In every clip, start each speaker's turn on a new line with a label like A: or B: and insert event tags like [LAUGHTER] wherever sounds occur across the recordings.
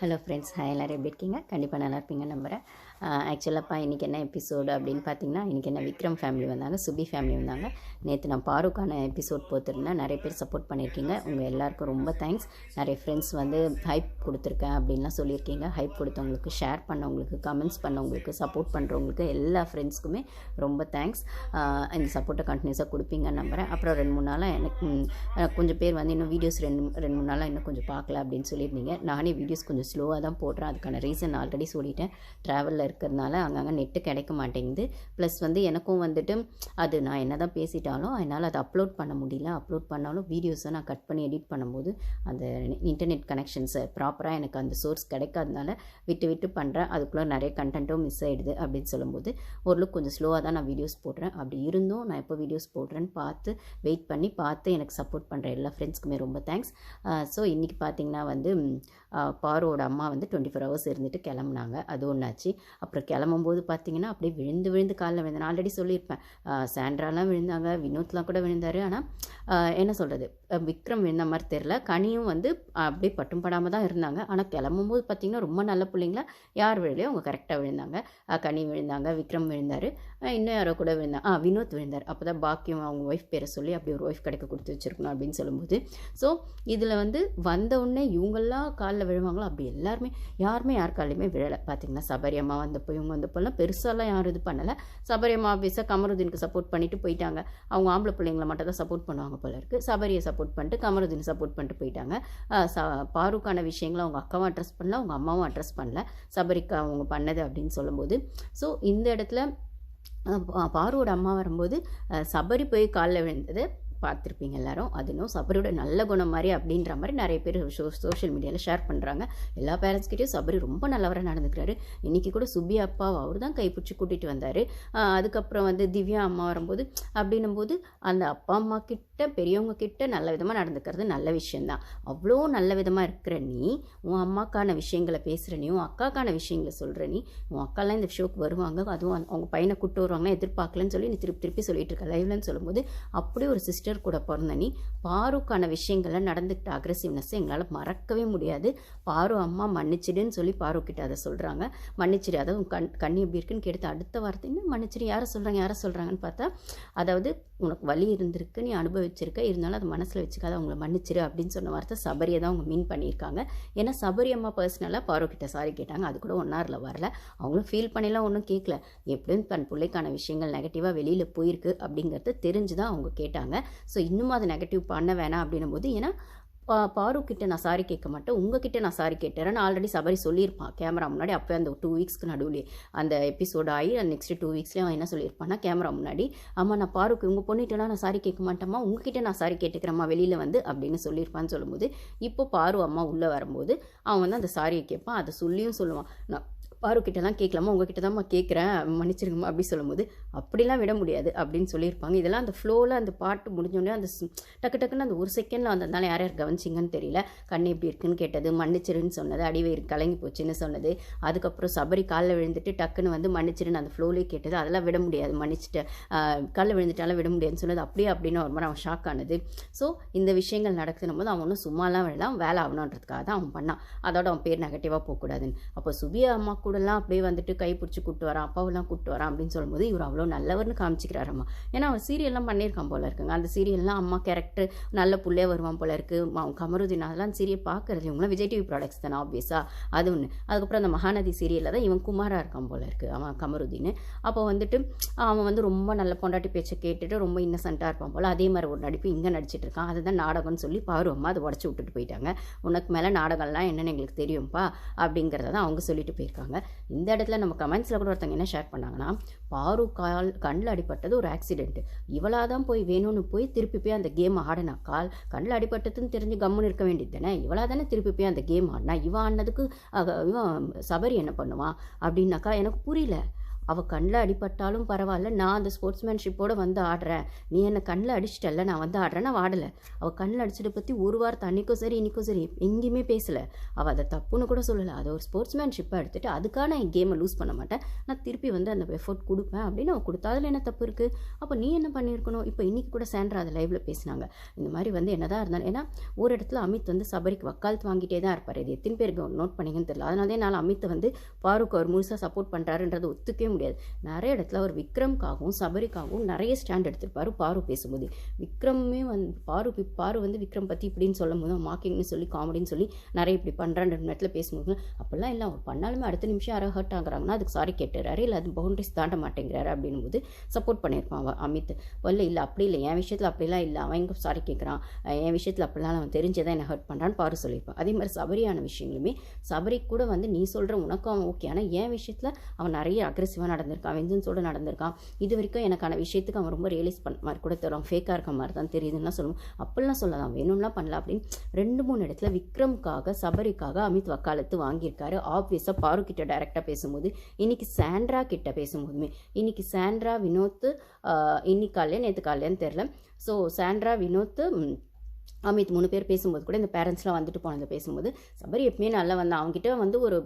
A: Hello friends hi எல்லோரும் எப்படி இருக்கீங்க? கண்டிப்பாக நல்லா இருப்பீங்க நம்புகிறேன் ஆக்சுவலாப்பா இன்றைக்கி என்ன எபிசோடு அப்படின்னு பார்த்தீங்கன்னா இன்றைக்கி என்ன விக்ரம் ஃபேமிலி வந்தாங்க சுபி ஃபேமிலி வந்தாங்க. நேற்று நான் பாருக்கான எபிசோட் போத்திருந்தேன் நிறைய பேர் சப்போர்ட் பண்ணியிருக்கீங்க. உங்கள் எல்லாருக்கும் ரொம்ப தேங்க்ஸ் நிறைய ஃப்ரெண்ட்ஸ் வந்து ஹைப் கொடுத்துருக்கேன் அப்படின்லாம் சொல்லியிருக்கீங்க. ஹைப் கொடுத்தவங்களுக்கு ஷேர் பண்ணவங்களுக்கு கமெண்ட்ஸ் பண்ணவங்களுக்கு சப்போர்ட் பண்ணுறவங்களுக்கு எல்லா ஃப்ரெண்ட்ஸ்க்குமே ரொம்ப தேங்க்ஸ் இந்த சப்போர்ட்டை கண்டினியூஸாக கொடுப்பீங்கன்னு நம்புகிறேன் அப்புறம் ரெண்டு மூணு நாளாக எனக்கு கொஞ்சம் பேர் வந்து இன்னும் வீடியோஸ் ரெண்டு ரெண்டு மூணு நாளாக இன்னும் கொஞ்சம் பார்க்கல அப்படின்னு சொல்லியிருந்தீங்க. நானே வீடியோஸ் கொஞ்சம் ஸ்லோவாக தான் போடுறேன். அதுக்கான ரீசன் ஆல்ரெடி சொல்லிட்டேன். ட்ராவலில் இருக்கிறதுனால அங்கங்கே நெட்டு கிடைக்க மாட்டேங்குது. ப்ளஸ் வந்து எனக்கும் வந்துட்டு அது நான் என்ன தான் பேசிட்டாலும் என்னால் அதை அப்லோட் பண்ண முடியல. அப்லோட் பண்ணாலும் வீடியோஸை நான் கட் பண்ணி எடிட் பண்ணும்போது அந்த இன்டர்நெட் கனெக்ஷன்ஸை ப்ராப்பராக எனக்கு அந்த சோர்ஸ் கிடைக்காதனால விட்டு விட்டு பண்ணுறேன் அதுக்குள்ளே நிறைய கண்டென்ட்டும் மிஸ் ஆகிடுது அப்படின்னு சொல்லும்போது ஓரளவுக்கு கொஞ்சம் ஸ்லோவாக தான் நான் வீடியோஸ் போடுறேன். அப்படி இருந்தும் நான் எப்போ வீடியோஸ் போடுறேன்னு பார்த்து வெயிட் பண்ணி பார்த்து எனக்கு சப்போர்ட் பண்ணுற எல்லா ஃப்ரெண்ட்ஸ்க்குமே ரொம்ப தேங்க்ஸ் ஸோ இன்றைக்கி பார்த்தீங்கன்னா வந்து பாரோ அவரோட அம்மா வந்து டுவெண்ட்டி ஃபோர் ஹவர்ஸ் இருந்துட்டு கிளம்புனாங்க. அது ஒன்றாச்சு அப்புறம் கிளம்பும்போது பார்த்தீங்கன்னா அப்படியே விழுந்து விழுந்து காலில் விழுந்து நான் ஆல்ரெடி சொல்லியிருப்பேன். சாண்ட்ராலாம் விழுந்தாங்க வினோத்லாம் கூட விழுந்தார். ஆனால் என்ன சொல்கிறது விக்ரம் விழுந்த மாதிரி தெரில கனியும் வந்து அப்படியே பட்டும் படாமல் தான் இருந்தாங்க. ஆனால் கிளம்பும்போது பார்த்திங்கன்னா ரொம்ப நல்ல பிள்ளைங்களா? யார் விழலையோ அவங்க கரெக்டாக விழுந்தாங்க. கனி விழுந்தாங்க விக்ரம் விழுந்தார். இன்னும் யாரோ கூட விழுந்தாங்க ஆ வினோத் விழுந்தார். அப்போ தான் பாக்கியம் அவங்க ஒய்ஃப் பேரை சொல்லி அப்படி ஒரு ஒய்ஃப் கிடைக்க கொடுத்து வச்சிருக்கணும் அப்படின்னு சொல்லும்போது. ஸோ இதில் வந்து வந்த உடனே இவங்கெல்லாம் காலில் விழுவாங்களோ அப்படி எல்லாருமே யாருமே யார் காலையுமே விழலை. பார்த்தீங்கன்னா சபரி அம்மா வந்தப்போ இவங்க வந்தப்போலாம் பெருசாலாம் யாரும் இது பண்ணலை. சபரி அம்மா ஆஃபீஸாக கமருதீனுக்கு சப்போர்ட் பண்ணிட்டு போயிட்டாங்க. அவங்க ஆம்பளை பிள்ளைங்களை மட்டும் தான் சப்போர்ட் பண்ணுவாங்க போல இருக்குது சபரியை சப்போர்ட் பண்ணிட்டு கமருதீன் சப்போர்ட் பண்ணிட்டு போயிட்டாங்க. ச பாருக்கான விஷயங்களை அவங்க அக்காவும் அட்ரஸ் பண்ணல அவங்க அம்மாவும் அட்ரஸ் பண்ணல. சபரிக்கு அவங்க பண்ணது அப்படின்னு சொல்லும்போது ஸோ இந்த இடத்துல பா- பாருவோட அம்மா வரும்போது சபரி போய் காலில் விழுந்தது. பார்த்துருப்பீங்க எல்லாரும். அது இன்னும் சபரியோட நல்ல குணம் மாதிரி அப்படின்ற மாதிரி நிறைய பேர் சோ சோஷியல் மீடியாவில் ஷேர் பண்ணுறாங்க எல்லா பேரண்ட்ஸ்கிட்டையும் சபரி ரொம்ப நல்லவராக நடந்துக்கிறாரு. இன்றைக்கி கூட சுபி அப்பா அவர் தான் கைப்பிடிச்சி கூட்டிகிட்டு வந்தார். அதுக்கப்புறம் வந்து திவ்யா அம்மா வரும்போது அப்படின்னும்போது அந்த அப்பா அம்மா கிட்ட பெரியவங்க கிட்ட நல்ல விதமாக நடந்துக்கிறது நல்ல விஷயந்தான் அவ்வளோ நல்ல விதமாக இருக்கிற நீ உன் அம்மாக்கான விஷயங்களை பேசுகிற நீ உன் அக்காக்கான விஷயங்களை சொல்கிற நீ உன் அக்காலாம் இந்த ஷோக்கு வருவாங்க. அதுவும் அவங்க பையனை கூட்டு வருவாங்கன்னா எதிர்பார்க்கலன்னு சொல்லி நீ திருப்பி திருப்பி சொல்லிட்டு இருக்க. லைவ்லன்னு சொல்லும்போது அப்படியே ஒரு சிஸ்டர் கூட பிறந்த நீ பாருக்கான விஷயங்கள்ல நடந்துக்கிட்ட அக்ரெசிவ்னஸ் எங்களால் மறக்கவே முடியாது. பாரு அம்மா மன்னிச்சிடுன்னு சொல்லி பாரு கிட்ட அதை சொல்கிறாங்க மன்னிச்சிடு. அதாவது கண் கண்ணி எப்படி இருக்குன்னு கேட்டு அடுத்த வார்த்தை என்ன? மன்னிச்சிடு. யாரை சொல்கிறாங்க யாரை சொல்கிறாங்கன்னு பார்த்தா அதாவது உனக்கு வலி இருந்திருக்கு நீ அனுபவிச்சிருக்க. இருந்தாலும் அதை மனசில் வச்சுக்காத. அவங்கள மன்னிச்சிரு அப்படின்னு சொன்ன வார்த்தை சபரியை தான் அவங்க மீன் பண்ணியிருக்காங்க. ஏன்னா சபரி அம்மா பர்சனலாக பாரு கிட்ட சாரி கேட்டாங்க. அது கூட ஒன்னாரில் வரல. அவங்களும் ஃபீல் பண்ணிலாம் ஒன்றும் கேட்கல எப்படியும் தன் பிள்ளைக்கான விஷயங்கள் நெகட்டிவாக வெளியில் போயிருக்கு அப்படிங்கிறது தெரிஞ்சு தான் அவங்க கேட்டாங்க. ஸோ இன்னும் அதை நெகட்டிவ் பண்ண வேணாம் அப்படின்னும் போது ஏன்னா பா பாரு கிட்ட நான் சாரி கேட்க மாட்டேன். உங்ககிட்ட நான் சாரி கேட்டேன் ஆல்ரெடி சபரி சொல்லியிருப்பான். கேமரா முன்னாடி அப்போ அந்த டூ வீக்ஸ்க்கு நடுவில் அந்த எபிசோட் ஆகி நெக்ஸ்ட் டூ வீக்ஸ்லேயே அவன் என்ன சொல்லியிருப்பான்னா கேமரா முன்னாடி அம்மா நான் பாருக்கு உங்கள் பொண்ணுகிட்டலாம் நான் சாரி கேட்க மாட்டேம்மா. உங்ககிட்ட நான் சாரி கேட்டுக்கிறேம்மா வெளியில் வந்து அப்படின்னு சொல்லியிருப்பான்னு சொல்லும்போது இப்போ பாரு அம்மா உள்ளே வரும்போது அவன் வந்து அந்த சாரியை கேட்பான். அதை சொல்லியும் சொல்லுவான். நான் பாரு தான் கேட்கலாமா? உங்ககிட்ட தான்மா கேட்குறேன். மன்னிச்சிருங்கம்மா அப்படி சொல்லும்போது அப்படிலாம் விட முடியாது அப்படின்னு சொல்லியிருப்பாங்க. இதெல்லாம் அந்த ஃப்ளோவில் அந்த பாட்டு முடிஞ்சோடனே அந்த டக்கு டக்குன்னு அந்த ஒரு செகண்டில் வந்ததுனால யார் யார் கவனிச்சிங்கன்னு தெரியல. கண்ணு எப்படி இருக்குன்னு கேட்டது மன்னிச்சிருன்னு சொன்னது அடிவயிறு கலங்கி போச்சுன்னு சொன்னது அதுக்கப்புறம் சபரி காலில் விழுந்துட்டு டக்குன்னு வந்து மன்னிச்சிருன்னு அந்த ஃப்ளோலேயே கேட்டது அதெல்லாம் விட முடியாது. மன்னிச்சிட்டு காலில் விழுந்துட்டாலும் விட முடியாதுன்னு சொன்னது அப்படியே அப்படின்னு ஒரு மாதிரி அவன் ஷாக் ஆனது. ஸோ இந்த விஷயங்கள் நடக்கணும் போது அவன் ஒன்றும் சும்மாலாம் விடலாம் வேலை ஆகணுன்றதுக்காக தான் அவன் பண்ணான். அதோட அவன் பேர் நெகட்டிவாக போகக்கூடாதுன்னு. அப்போ சுபியா அம்மா கூடலாம் அப்படியே வந்துட்டு கை பிடிச்சி கூப்பிட்டு வரான் அப்பாவெல்லாம் கூட்டு வரான் அப்படின்னு சொல்லும்போது இவர் அவ்வளோ நல்லவர்னு காமிச்சிக்கிறாரு அம்மா. ஏன்னா அவன் சீரியல்லாம் பண்ணியிருக்கான் போல இருக்குங்க. அந்த சீரியல்லாம் அம்மா கேரக்டர் நல்ல புள்ளையா வருவான் போல இருக்கு. கமருதீன் அதெல்லாம் சீரியல் பார்க்கறது. இவங்களாம் விஜய் டிவி ப்ராடக்ட்ஸ் தானே ஆப்வியஸாக அது ஒன்று அதுக்கப்புறம் அந்த மகாநதி சீரியலில் தான் இவன் குமாராக இருக்கான் போல இருக்குது அவன் கமருதீன். அப்போ வந்துட்டு அவன் வந்து ரொம்ப நல்ல பொண்டாட்டி பேச்சை கேட்டுட்டு ரொம்ப இன்னசென்ட்டாக இருப்பான் போல். அதே மாதிரி ஒரு நடிப்பு இங்கே நடிச்சிட்டு இருக்கான். அதுதான் நாடகம்னு சொல்லி பாருவம்மா அதை உடச்சி விட்டுட்டு போயிட்டாங்க. உனக்கு மேலே நாடகம்லாம் என்னென்னு எங்களுக்கு தெரியும்ப்பா அப்படிங்கிறத தான் அவங்க சொல்லிட்டு போயிருக்காங்க. இந்த இடத்துல நம்ம கமெண்ட்ஸில் கூட ஒருத்தவங்க என்ன ஷேர் பண்ணாங்கன்னா பாரு கால் கண்ணில் அடிபட்டது ஒரு ஆக்சிடென்ட் இவளாக தான் போய் வேணும்னு போய் திருப்பி போய் அந்த கேம் ஆடினா கால் கண்ணில் அடிபட்டதுன்னு தெரிஞ்சு கம்முன்னு இருக்க வேண்டியது தானே? இவளாக தானே திருப்பி போய் அந்த கேம் ஆடினா இவன் ஆடினதுக்கு இவன் சபரி என்ன பண்ணுவான்? அப்படின்னாக்கா எனக்கு புரியல. அவள் கண்ணில் அடிபட்டாலும் பரவாயில்ல. நான் அந்த ஸ்போர்ட்ஸ்மேன்ஷிப்போடு வந்து ஆடுறேன். நீ என்னை கண்ணில் அடிச்சிட்டல்ல நான் வந்து ஆடுறேன். நான் ஆடலை. அவள் கண்ணில் அடிச்சதை பற்றி ஒரு வாரத்தை அன்றைக்கும் சரி இன்றைக்கும் சரி எங்கேயுமே பேசலை. அவள் அதை தப்புன்னு கூட சொல்லலை. அதை ஒரு ஸ்போர்ட்ஸ்மேன்ஷிப்பாக எடுத்துகிட்டு அதுக்கான என் கேமை லூஸ் பண்ண மாட்டேன். நான் திருப்பி வந்து அந்த எஃபோர்ட் கொடுப்பேன் அப்படின்னு அவள் கொடுத்தா அதில் என்ன தப்பு இருக்குது அப்போ நீ என்ன பண்ணியிருக்கணும்? இப்போ இன்றைக்கி கூட சேண்ட்ரா அதை லைவில் பேசினாங்க. இந்த மாதிரி வந்து என்னதான் இருந்தாலும் ஏன்னா ஒரு இடத்துல அமித் வந்து சபரிக்கு வக்காலத்து வாங்கிட்டே தான் இருப்பார். இது எத்தனை பேருக்கு? நோட் பண்ணிங்கன்னு தெரியல. அதனால தான் என்னால் அமித்தை வந்து பாருக்கு அவர் முழுசாக சப்போர்ட் பண்ணுறாருன்றது ஒத்துக்கவே முடியாது. நிறைய இடத்துல அவர் விக்ரம்காகவும் சபரிக்காகவும் நிறைய ஸ்டாண்ட் எடுத்திருப்பாரு பாரு பேசும்போது. விக்ரமே வந்து பாரு பாரு வந்து விக்ரம் பற்றி இப்படின்னு சொல்லும் போது மாக்கிங்னு சொல்லி காமெடின்னு சொல்லி நிறைய இப்படி பண்ணுறான்ற நேரத்தில் பேசும்போது அப்படிலாம் இல்லை அவர் பண்ணாலுமே அடுத்த நிமிஷம் யாரோ ஹர்ட் ஆகுறாங்கன்னா அதுக்கு சாரி கேட்டுறாரு. இல்லை அது பவுண்டரிஸ் தாண்ட மாட்டேங்கிறாரு. அப்படின்னும் போது சப்போர்ட் பண்ணியிருப்பான் அவன் அமித். இல்லை இல்லை அப்படி இல்லை. என் விஷயத்தில் அப்படிலாம் இல்லை. அவன் எங்கே சாரி கேட்குறான். என் விஷயத்தில் அப்படிலாம் அவன் தெரிஞ்சதான் என்னை ஹர்ட் பண்ணுறான்னு பாரு சொல்லியிருப்பான். அதே மாதிரி சபரியான விஷயங்களுமே சபரி கூட வந்து நீ சொல்கிற உனக்கும் அவன் ஓகே ஆனால் என் விஷயத்தில் அவன் நிறைய அக்ரெசிவாக நடந்திருக்கான் வெஞ்சன்ஸோட நடந்திருக்கான். இது வரைக்கும் எனக்கான விஷயத்துக்கு அவன் ரொம்ப ரியலைஸ் பண்ண மாதிரி கூட தரும் ஃபேக்காக இருக்க மாதிரி தான் தெரியுதுன்னா சொல்லணும் அப்படிலாம் சொல்லலாம். வேணும்லாம் பண்ணலாம் அப்படின்னு ரெண்டு மூணு இடத்துல விக்ரம்காக சபரிக்காக அமித் வக்காலத்து வாங்கியிருக்காரு. ஆப்வியஸாக பாரு கிட்ட டைரெக்டாக பேசும்போது. இன்னைக்கு சாண்ட்ரா கிட்ட பேசும்போதுமே. இன்னைக்கு சாண்ட்ரா வினோத் இன்னைக்கு காலையில் நேற்று காலையிலன்னு தெரில ஸோ சாண்ட்ரா வினோத் அமித் மூணு பேர் பேசும்போது கூட இந்த பேரண்ட்ஸ்லாம் வந்துட்டு போனது பேசும்போது சபரி எப்பயுமே நல்லா வந்தான் அவங்ககிட்ட வந்து ஒரு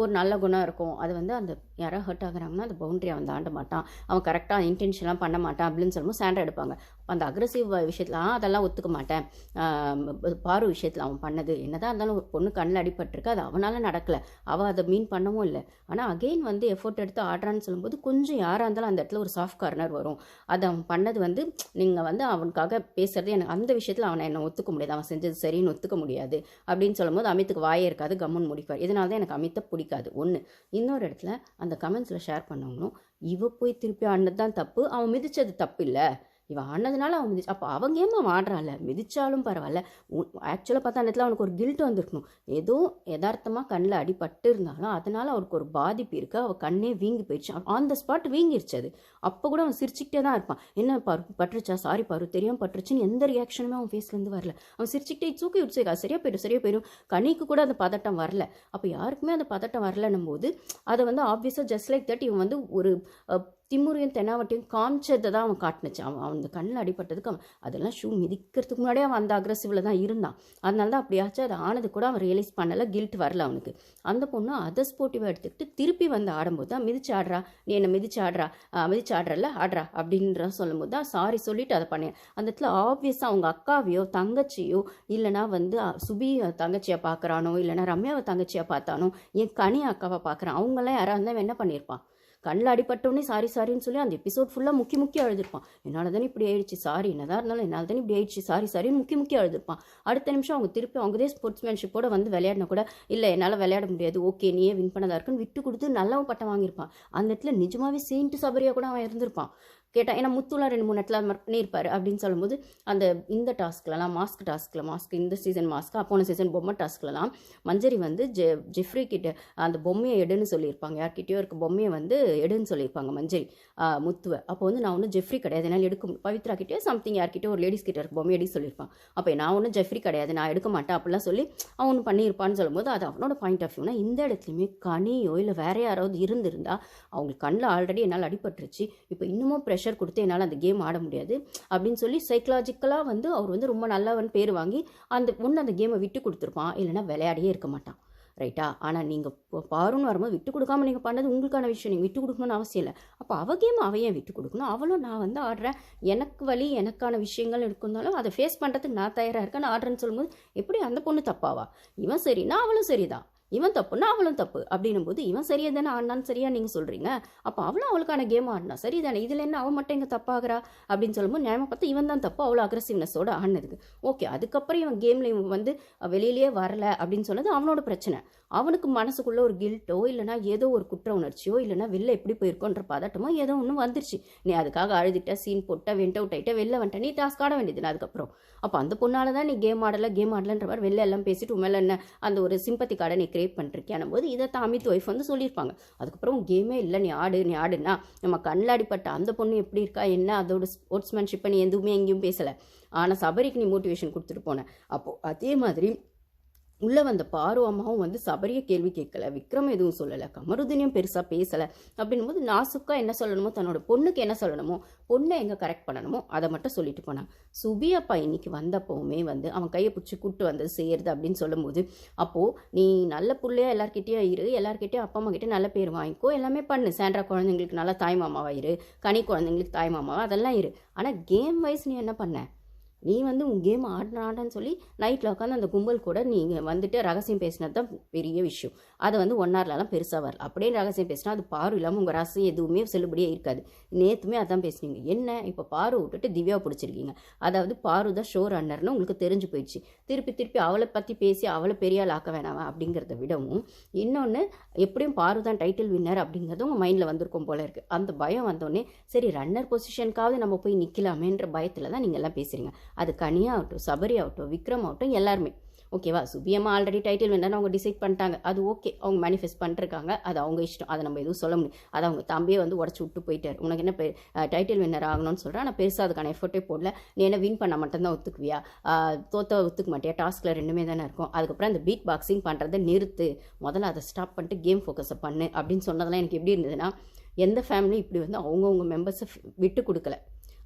A: ஒரு நல்ல குணம் இருக்கும். அது வந்து அந்த யாராவது ஹர்ட் ஆகுறாங்கன்னா அந்த பவுண்டரி அவன் தாண்ட மாட்டான். அவன் கரெக்டாக இன்டென்ஷன்லாம் பண்ண மாட்டான் அப்படின்னு சொல்லும்போது சேண்டை எடுப்பாங்க. அந்த அக்ரஸிவ் விஷயத்துலாம் அதெல்லாம் ஒத்துக்க மாட்டேன். பாரு விஷயத்தில் அவன் பண்ணது. என்னதான் இருந்தாலும் ஒரு பொண்ணு கண்ணில் அடிபட்டிருக்கு. அது அவனால் நடக்கலை. அவள் அதை மீன் பண்ணவும் இல்லை. ஆனால் அகெயின் வந்து எஃபோர்ட் எடுத்து ஆடுறான்னு சொல்லும்போது கொஞ்சம் யாராக இருந்தாலும் அந்த இடத்துல ஒரு சாஃப்ட் கார்னர் வரும். அது அவன் பண்ணது வந்து நீங்கள் வந்து அவனுக்காக பேசுறது எனக்கு அந்த விஷயத்தில் அவனை என்னை ஒத்துக்க முடியாது. அவன் செஞ்சது சரின்னு ஒத்துக்க முடியாது. அப்படின்னு சொல்லும்போது அமித்துக்கு வாயே இருக்காது கம்முன்னு முடிப்பார். இதனால தான் எனக்கு அமித்தை பிடிக்காது. ஒன்று இன்னொரு இடத்துல அந்த கமெண்ட்ஸில் ஷேர் பண்ணவங்களும் இவ போய் திருப்பி ஆடினது தான் தப்பு. அவன் மிதிச்சது தப்பு இல்லை இவன் ஆனதுனால அவன் மிதிச்சு அப்போ அவங்க ஏமா ஆடுறாள்? மிதித்தாலும் பரவாயில்ல. ஆக்சுவலாக பார்த்தா நேரத்தில் அவனுக்கு ஒரு கில்ட் வந்திருக்கணும். ஏதோ யதார்த்தமாக கண்ணில் அடிபட்டு இருந்தாலும் அதனால் அவருக்கு ஒரு பாதிப்பு இருக்குது அவள் கண்ணே வீங்கி போயிடுச்சு. ஆன் த ஸ்பாட் வீங்கிருச்சு அது. அப்போ கூட அவன் சிரிச்சுக்கிட்டே தான் இருப்பான். என்ன பரு பட்டுருச்சா? சாரி பரு தெரியாம பட்டுருச்சுன்னு எந்த ரியாக்ஷனுமே அவன் ஃபேஸ்லேருந்து வரல. அவன் சிரிச்சுக்கிட்டே தூக்கி விடுச்சு சரியாக போயிடும் சரியாக போயிடும். கனிக்கு கூட அந்த பதட்டம் வரல. அப்போ யாருக்குமே அந்த பதட்டம் வரலன்னும் போது அதை வந்து ஆப்வியஸாக ஜஸ்ட் லைக் தட் இவன் வந்து ஒரு அஹ், திமுறையும் தென்னாவட்டையும் காமிச்சதை தான் அவன் காட்டினுச்சு. அவன் அவன் அந்த கண்ணில் அடிபட்டதுக்கு அவன் அதெல்லாம் ஷூ மிதிக்கிறதுக்கு முன்னாடியே அவன் அந்த அக்ரஸிவில் தான் இருந்தான். அதனால தான் அப்படியாச்சும் அது ஆனது கூட அவன் ரியலைஸ் பண்ணலை கில்ட் வரல அவனுக்கு. அந்த பொண்ணு அதை ஸ்போர்ட்டிவாக எடுத்துக்கிட்டு திருப்பி வந்து ஆடும்போது தான் மிதிச்சு ஆடுறா நீ என்னை மிதிச்சு ஆடுறா மிதிச்சு வச்சு ஆடுறல ஆடுறா அப்படின்ற சொல்லும்போது தான் சாரி சொல்லிட்டு அதை பண்ணேன் அந்த இடத்துல ஆப்வியஸாக அவங்க அக்காவையோ தங்கச்சியோ இல்லைனா வந்து சுபி தங்கச்சியை பார்க்குறானோ இல்லைனா ரம்யாவை தங்கச்சியை பார்த்தானோ என் கனி அக்காவை பார்க்குறான் அவங்களாம் யாராக இருந்தால் என்ன பண்ணியிருப்பான் கண்ணில் அடிபட்டோடனே சாரி சாரின்னு சொல்லி அந்த எபிசோட் ஃபுல்லாக முக்கி முக்கி அழுதுருப்பான். என்னால் தானே இப்படி ஆயிடுச்சு? சாரி என்னதான் இருந்தாலும் என்னால் தானே இப்படி ஆயிடுச்சு? சாரி சாரின்னு முக்கி முக்கி அழுதுருப்பான். அடுத்த நிமிஷம் அவங்க திருப்பி அவங்கதே ஸ்போர்ட்ஸ்மேன்ஷிப்போட வந்து விளையாடினா கூட இல்லை என்னால் விளையாட முடியாது. ஓகே நீயே வின் பண்ணதா இருக்குன்னு விட்டு கொடுத்து நல்லவன் பட்டம் வாங்கியிருப்பான். அந்த இடத்துல நிஜமாவே செயின்ட்டு சபரியா கூட அவன் இருந்திருப்பான். கேட்டால் ஏன்னா முத்துலாம் ரெண்டு மூணு இடத்துல பண்ணியிருப்பார் அப்படின்னு சொல்லும்போது அந்த இந்த டாஸ்க்லலாம் மாஸ்க் டாஸ்கில் மாஸ்க் இந்த சீசன் மாஸ்க் போன சீசன் பொம்மை டாஸ்க்லலாம் மஞ்சரி வந்து ஜெ ஜெஃப்ரி கிட்ட அந்த பொம்மையை எடுன்னு சொல்லியிருப்பாங்க. யார்கிட்டயோ இருக்க பொம்மையை வந்து எடுன்னு சொல்லியிருப்பாங்க மஞ்சரி முத்துவை. அப்போ வந்து நான் ஒன்றும் ஜெஃப்ரி கிடையாது. என்னால் எடுக்க பவித்ரா கிட்டே சம்திங் யார்கிட்டயோ ஒரு லேடிஸ் கிட்ட இருக்க பொம்மை எடுக்க சொல்லியிருப்பான் அப்போ நான் ஒன்றும் ஜெஃப்ரி கிடையாது. நான் எடுக்க மாட்டேன் அப்படிலாம் சொல்லி அவன் ஒன்று பண்ணியிருப்பான்னு சொல்லும்போது அது அவனோட பாயிண்ட் ஆஃப் வியூனா இந்த இடத்துலையுமே கனியோ இல்லை வேற யாராவது இருந்திருந்தா அவங்களுக்கு கண்ணில் ஆல்ரெடி என்னால் அடிபட்டுருச்சு. இப்போ இன்னமும் ப்ரெஷர் கொடுத்து என்னால் அந்த கேம் ஆட முடியாது அப்படின்னு சொல்லி சைக்கலாஜிக்கலாக வந்து அவர் வந்து ரொம்ப நல்லவன் பேர் வாங்கி அந்த ஒன்று அந்த கேமை விட்டு கொடுத்துருப்பான். இல்லைன்னா விளையாடியே இருக்க மாட்டான். ரைட்டா ஆனால் நீங்கள் பாருன்னு வரும்போது விட்டு கொடுக்காம நீங்கள் பண்ணது உங்களுக்கான விஷயம். நீங்கள் விட்டு கொடுக்கணும்னு அவசியம் இல்லை. அப்போ அவ கேம் அவ ஏன் விட்டு கொடுக்கணும்? அவளும் நான் வந்து ஆடுறேன். எனக்கு வழி எனக்கான விஷயங்கள் இருக்குந்தாலும் அதை ஃபேஸ் பண்ணுறதுக்கு நான் தயாராக இருக்கேன் நான் ஆடுறேன்னு சொல்லும்போது எப்படி அந்த பொண்ணு தப்பாவா? இவன் சரினா அவளும் சரிதான். இவன் தப்புன்னா அவளும் தப்பு அப்படின்னும் போது இவன் சரியா தானே ஆடினான்னு சரியா நீங்கள் சொல்கிறீங்க அப்போ அவளும் அவளுக்கான கேம் ஆடினா சரி தானே இதில் என்ன அவன் மட்டும் இங்கே தப்பாகிறா? அப்படின்னு சொல்லும்போது நியாயமாக பார்த்து இவன் தான் தப்பு அவ்வளோ அக்ரஸிவ்னஸோட ஆடினதுக்கு. ஓகே அதுக்கப்புறம் இவன் கேமில் இவன் வந்து வெளியிலேயே வரல அப்படின்னு சொன்னது அவனோட பிரச்சனை. அவனுக்கு மனசுக்குள்ளே ஒரு கில்ட்டோ இல்லைனா ஏதோ ஒரு குற்ற உணர்ச்சியோ இல்லைனா வெளில எப்படி போயிருக்கோன்ற பதட்டமோ ஏதோ ஒன்று வந்துருச்சு. நீ அதுக்காக அழுதுட்ட சீன் போட்ட வெண்ட் அவுட் ஆகிட்ட வெளில வந்துட்ட நீ டாஸ்க் ஆட வேண்டியது அதுக்கப்புறம். அப்போ அந்த பொண்ணால் தான் நீ கேம் ஆடலை கேம் ஆடலன்ற மாதிரி வெளில எல்லாம் பேசிட்டு உன் என்ன அந்த ஒரு சிம்பத்தி கார்டை நீ கிரியேட் பண்ணிருக்கேன் போது இதை தான் அமித் ஒய்ஃப் வந்து சொல்லியிருப்பாங்க. அதுக்கப்புறம் கேமே இல்லை நீ ஆடு நீ ஆடுனா நம்ம கண்ணில் அடிப்பட்ட அந்த பொண்ணு எப்படி இருக்கா என்ன அதோட ஸ்போர்ட்ஸ்மேன்ஷிப்பை நீ எதுவுமே எங்கேயும் பேசலை. ஆனால் சபரிக்கு நீ மோட்டிவேஷன் கொடுத்துட்டு போன. அப்போது அதே மாதிரி உள்ளே வந்த பாரு அம்மாவும் வந்து சபரிய கேள்வி கேட்கல. விக்ரம் எதுவும் சொல்லலை. கமருதினியும் பெருசாக பேசலை. அப்படின்போது நாசுக்கா என்ன சொல்லணுமோ தன்னோட பொண்ணுக்கு என்ன சொல்லணுமோ பொண்ணை எங்கே கரெக்ட் பண்ணணுமோ அதை மட்டும் சொல்லிட்டு போனாங்க சுபி அப்பா இன்னைக்கு வந்தப்போவுமே வந்து அவன் கையை பிடிச்சி கூட்டு வந்தது செய்யறது அப்படின்னு சொல்லும்போது அப்போது நீ நல்ல பிள்ளையா எல்லாருக்கிட்டேயும் இரு. எல்லார்கிட்டயும் அப்பா அம்மா கிட்டே நல்ல பேர் வாங்கிக்கோ. எல்லாமே பண்ணு. சேண்ட்ரா குழந்தைங்களுக்கு நல்லா தாய் மாமாவாக இரு. கனி குழந்தைங்களுக்கு தாய் மாமாவா அதெல்லாம் இரு. ஆனால் கேம் வைஸ் நீ என்ன பண்ண? நீ வந்து உன் கேம் ஆடின ஆடன்னு சொல்லி நைட்டில் உட்காந்து அந்த கும்பல் கூட நீங்கள் வந்துட்டு ரகசியம் பேசினது தான் பெரிய விஷயம். அதை வந்து ஒன் ஹவர்லலாம் பெருசாக வரல. அப்படியே ரகசியம் பேசினா அது பாரு இல்லாமல் உங்கள் ரகசியம் எதுவுமே செல்லுபடியாக இருக்காது. நேற்றுமே அதான் பேசுனீங்க. என்ன? இப்போ பாரு விட்டுட்டு திவ்யா பிடிச்சிருக்கீங்க. அதாவது பாரு தான் ஷோ ரன்னர்னு உங்களுக்கு தெரிஞ்சு போயிடுச்சு. திருப்பி திருப்பி அவளை பற்றி பேசி அவளை பெரிய ஆள் ஆக்க வேணாமா அப்படிங்கிறத விடவும் இன்னொன்று எப்படியும் பாரு தான் டைட்டில் வின்னர் அப்படிங்கிறது உங்கள் மைண்டில் வந்திருக்கும் போல இருக்குது அந்த பயம் வந்தோடனே சரி ரன்னர் பொசிஷனுக்காவது நம்ம போய் நிற்கலாமேன்ற பயத்தில் தான் நீங்கள் எல்லாம் பேசுகிறீங்க அது கனியாகட்டும் சபரி ஆகட்டும் விக்ரம் ஆகட்டும் எல்லாருமே. ஓகேவா சுபியம்மா ஆல்ரெடி டைட்டில் வேணாலும் அவங்க டிசைட் பண்ணிட்டாங்க. அது ஓகே அவங்க மேனிஃபெஸ்ட் பண்ணிருக்காங்க. அது அவங்க இஷ்டம். அதை நம்ம எதுவும் சொல்ல முடியும் அது அவங்க தம்பியே வந்து உடச்சி விட்டு போயிட்டார். உனக்கு என்ன டைட்டில் வின்னர் ஆகணும்னு சொல்கிறேன் ஆனால் பெருசாக அதுக்கான எஃபர்ட்டே போடல. நீ என்ன வின் பண்ண மட்டும்தான் ஒத்துக்குவியா? தோத்த ஒத்துக்க மாட்டியா? டாஸ்கில் ரெண்டுமே தானே இருக்கும். அதுக்கப்புறம் அந்த பீட் பாக்ஸிங் பண்ணுறதை நிறுத்து. முதல்ல அதை ஸ்டாப் பண்ணிட்டு கேம் ஃபோக்கஸை பண்ணு அப்படின்னு சொன்னதெல்லாம் எனக்கு எப்படி இருந்ததுன்னா எந்த ஃபேமிலி இப்படி வந்து அவங்கவுங்க மெம்பர்ஸை விட்டு கொடுக்கல.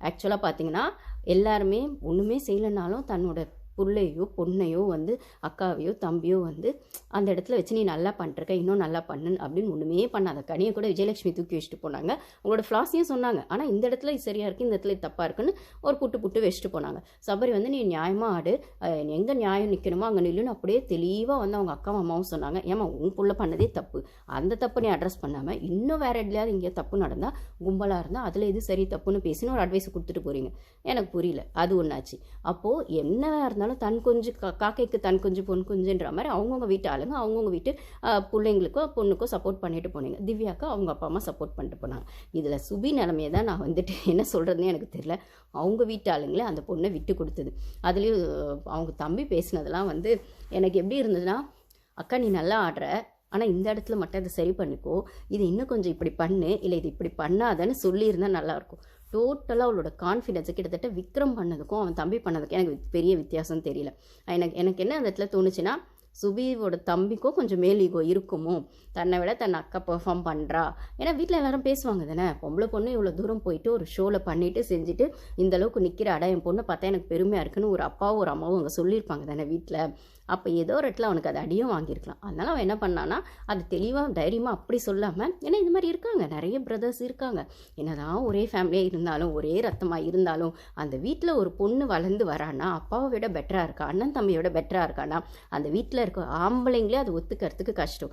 A: ஆக்சுவலாக பார்த்தீங்கன்னா எல்லாருமே ஒன்றுமே செய்யலைனாலும் தன்னோட பிள்ளையோ பொண்ணையோ வந்து அக்காவையோ தம்பியோ வந்து அந்த இடத்துல வச்சு நீ நல்லா பண்ணிருக்க இன்னும் நல்லா பண்ணு அப்படின்னு ஒன்றுமே பண்ணாத. கனியை கூட விஜயலட்சுமி தூக்கி வச்சுட்டு போனாங்க. உங்களோட ஃப்ளாஸையும் சொன்னாங்க. ஆனால் இந்த இடத்துல இது சரியாக இருக்குது இந்த இடத்துல இது தப்பாக இருக்குன்னு ஒரு புட்டு புட்டு வச்சுட்டு போனாங்க. சபரி வந்து நீ நியாயமாக ஆடு. எங்கே நியாயம் நிற்கணுமோ அங்கே நில்லுன்னு அப்படியே தெளிவாக வந்து அவங்க அக்கா அம்மாவும் சொன்னாங்க. ஏமா உன் புள்ள பண்ணதே தப்பு. அந்த தப்பை நீ அட்ரஸ் பண்ணாமல் இன்னும் வேறு எதுலையாவது இங்கே தப்பு நடந்தால் கும்பலாக இருந்தால் அதில் எது சரி தப்புன்னு பேசின்னு ஒரு அட்வைஸ் கொடுத்துட்டு போகிறீங்க எனக்கு புரியல. அது ஒன்றாச்சு அப்போது என்னவா இருந்தாலும் தன் குஞ்சு காக்கைக்கு தன் குஞ்சு பொன் குஞ்சுன்ற மாதிரி அவங்கவுங்க வீட்டு ஆளுங்க அவங்கவுங்க வீட்டு பிள்ளைங்களுக்கும் பொண்ணுக்கும் சப்போர்ட் பண்ணிட்டு போனீங்க. திவ்யாக்கா அவங்க அப்பா அம்மா சப்போர்ட் பண்ணிட்டு போனாங்க. இதில் சுபி நிலமையை தான் நான் வந்துட்டு [LAUGHS] என்ன சொல்கிறதுனே எனக்கு தெரியல. அவங்க வீட்டு ஆளுங்களே அந்த பொண்ணை விட்டு கொடுத்தது. அதுலேயும் அவங்க தம்பி பேசினதெல்லாம் வந்து எனக்கு எப்படி இருந்ததுன்னா அக்கா நீ நல்லா ஆடுற. ஆனால் இந்த இடத்துல மட்டும் அதை சரி பண்ணிக்கோ. இது இன்னும் கொஞ்சம் இப்படி பண்ணு. இல்லை இது இப்படி பண்ணாதன்னு சொல்லியிருந்தா நல்லாயிருக்கும் டோட்டலாக அவளோட கான்ஃபிடென்ஸை கிட்டத்தட்ட விக்ரம் பண்ணதுக்கும் அவன் தம்பி பண்ணதுக்கும் எனக்கு பெரிய வித்தியாசம் தெரியல. எனக்கு எனக்கு என்ன அந்த இடத்துல தோணுச்சுன்னா சுபீவோட தம்பிக்கும் கொஞ்சம் மேல் ஈகோ இருக்குமோ? தன்னை விட தன் அக்கா பெர்ஃபார்ம் பண்ணுறா ஏன்னா வீட்டில் எல்லாரும் பேசுவாங்க தானே? பொம்பளை பொண்ணு இவ்வளோ தூரம் போயிட்டு ஒரு ஷோவில் பண்ணிவிட்டு செஞ்சுட்டு இந்தளவுக்கு நிற்கிற அடா என் பொண்ணை பார்த்தா எனக்கு பெருமையாக இருக்குன்னு ஒரு அப்பாவும் ஒரு அம்மாவும் அங்கே சொல்லியிருப்பாங்க தானே வீட்டில் அப்போ ஏதோ ஒரு இடத்துல அவனுக்கு அது அடியும் வாங்கியிருக்கலாம். அதனால் அவன் என்ன பண்ணான்னா அது தெளிவாக தைரியமாக அப்படி சொல்லாமல் ஏன்னா இந்த மாதிரி இருக்காங்க. நிறைய பிரதர்ஸ் இருக்காங்க. என்னதான் ஒரே ஃபேமிலியாக இருந்தாலும் ஒரே ரத்தமாக இருந்தாலும் அந்த வீட்டில் ஒரு பொண்ணு வளர்ந்து வரான்னா அப்பாவை விட பெட்டராக இருக்கா அண்ணன் தம்பியை விட பெட்டராக இருக்கானா அந்த வீட்டில் இருக்க ஆம்பளைங்களே அது ஒத்துக்கிறதுக்கு கஷ்டம்.